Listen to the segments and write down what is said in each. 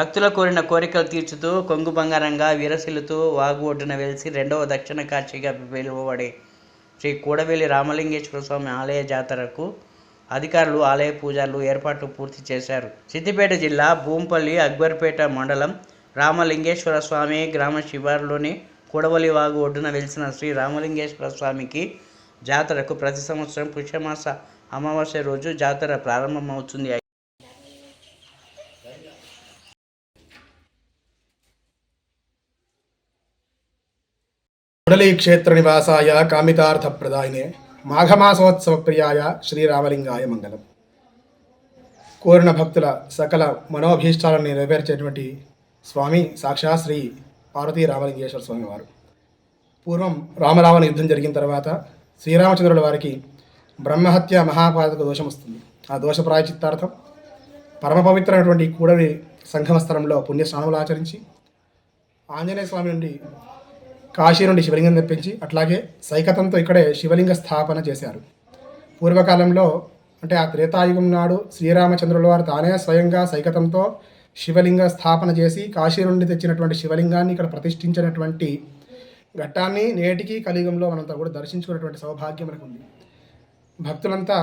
భక్తుల కోరిన కోరికలు తీర్చుతూ కొంగు బంగారంగా వీరశిలుతూ వాగు ఒడ్డున వెలిసి రెండవ దక్షిణ కాశీగా పిలువబడే శ్రీ కూడవెల్లి రామలింగేశ్వర స్వామి ఆలయ జాతరకు అధికారులు ఆలయ పూజలు ఏర్పాట్లు పూర్తి చేశారు. సిద్దిపేట జిల్లా భూంపల్లి అక్బర్పేట మండలం రామలింగేశ్వర స్వామి గ్రామ శివారులోని కూడవలి వాగు ఒడ్డున వెలిసిన శ్రీ రామలింగేశ్వర స్వామికి జాతరకు ప్రతి సంవత్సరం పుష్యమాస అమావాస్య రోజు జాతర ప్రారంభమవుతుంది. కుడలి క్షేత్ర నివాసాయ కామితార్థ ప్రదాయనే మాఘమాసోత్సవ ప్రియాయ శ్రీరామలింగాయ మంగళం కోరిన భక్తుల సకల మనోభీష్టాలను నెరవేర్చేటువంటి స్వామి సాక్షాత్ శ్రీ పార్వతీ రామలింగేశ్వర స్వామి వారు. పూర్వం రామరావణ యుద్ధం జరిగిన తర్వాత శ్రీరామచంద్రుల వారికి బ్రహ్మహత్య మహాపాతక దోషం వస్తుంది. ఆ దోష ప్రాయచిత్తార్థం పరమ పవిత్రమైనటువంటి కూడలి సంఘమ స్థలంలో పుణ్య స్నానములు ఆచరించి ఆంజనేయ స్వామి నుండి కాశీ నుండి శివలింగం తెప్పించి అట్లాగే సైకతంతో ఇక్కడే శివలింగ స్థాపన చేశారు. పూర్వకాలంలో అంటే ఆ త్రేతాయుగం నాడు శ్రీరామచంద్రుల వారు తానే స్వయంగా సైకతంతో శివలింగ స్థాపన చేసి కాశీ నుండి తెచ్చినటువంటి శివలింగాన్ని ఇక్కడ ప్రతిష్ఠించినటువంటి ఘట్టాన్ని నేటికి కలియుగంలో మనంతా కూడా దర్శించుకున్నటువంటి సౌభాగ్యం మనకు ఉంది భక్తులంతా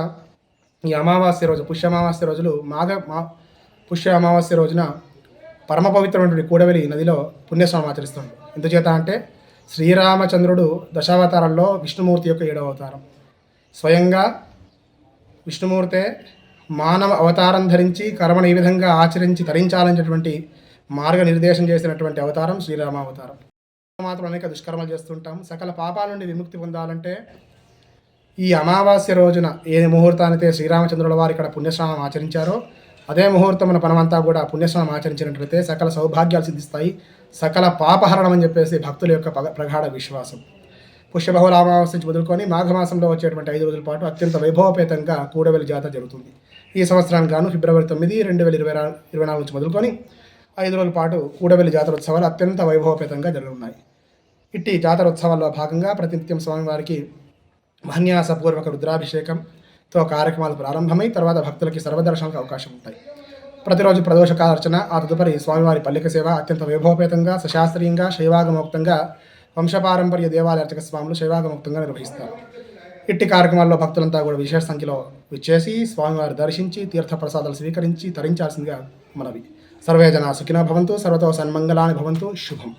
ఈ అమావాస్య రోజు పుష్య అమావాస్య రోజులు మాఘ మా పుష్య అమావాస్య రోజున పరమ పవిత్రమైనటువంటి కూడవెలి నదిలో పుణ్యస్నానం ఆచరిస్తుంది ఎందుచేత అంటే శ్రీరామచంద్రుడు దశావతారంలో విష్ణుమూర్తి యొక్క ఏడవ అవతారం. స్వయంగా విష్ణుమూర్తే మానవ అవతారం ధరించి కర్మను ఈ విధంగా ఆచరించి తరించాలనేటువంటి మార్గనిర్దేశం చేసినటువంటి అవతారం శ్రీరామ అవతారం. మాత్రం అనేక దుష్కర్మలు చేస్తుంటాం. సకల పాపాల నుండి విముక్తి పొందాలంటే ఈ అమావాస్య రోజున ఏ ముహూర్తానితే శ్రీరామచంద్రుల వారు ఇక్కడ పుణ్యస్నానం ఆచరించారో అదే ముహూర్తమున పనమంతా కూడా పుణ్యస్నానం ఆచరించినట్లయితే సకల సౌభాగ్యాలు సిద్ధిస్తాయి. సకల పాపహరణం అని చెప్పేసి భక్తుల యొక్క ప్రగాఢ విశ్వాసం. పుష్యబహుళ అమావాస్య నుంచి మొదలుకొని మాఘమాసంలో వచ్చేటువంటి ఐదు రోజుల పాటు అత్యంత వైభవపేతంగా కూడవెలి జాతర జరుగుతుంది. ఈ సంవత్సరానికి గాను ఫిబ్రవరి తొమ్మిది రెండు వేల ఇరవై ఇరవై నాలుగు నుంచి మొదలుకొని ఐదు రోజుల పాటు కూడవెలి జాతర ఉత్సవాలు అత్యంత వైభవపేతంగా జరుగుతున్నాయి ఇట్టి జాతర ఉత్సవాల్లో భాగంగా ప్రతినిత్యం స్వామివారికి మహన్యాసపూర్వక తో కార్యక్రమాలు ప్రారంభమై తర్వాత భక్తులకి సర్వదర్శనాలకు అవకాశం ఉంటాయి. ప్రతిరోజు ప్రదోషకార్చన ఆ తదుపరి స్వామివారి పల్లిక సేవ అత్యంత వైభవపేతంగా సశాస్త్రీయంగా శైవాగమోక్తంగా వంశపారంపర్య దేవాలయ అర్చక స్వాములు శైవాగముక్తంగా నిర్వహిస్తారు. ఇట్టి కార్యక్రమాల్లో భక్తులంతా కూడా విశేష సంఖ్యలో విచ్చేసి స్వామివారి దర్శించి తీర్థ ప్రసాదాలు స్వీకరించి తరించాల్సిందిగా మనవి. సర్వే జనా సుఖినో భవంతు సర్వతో సన్మంగళాన్ని భవంతు శుభం.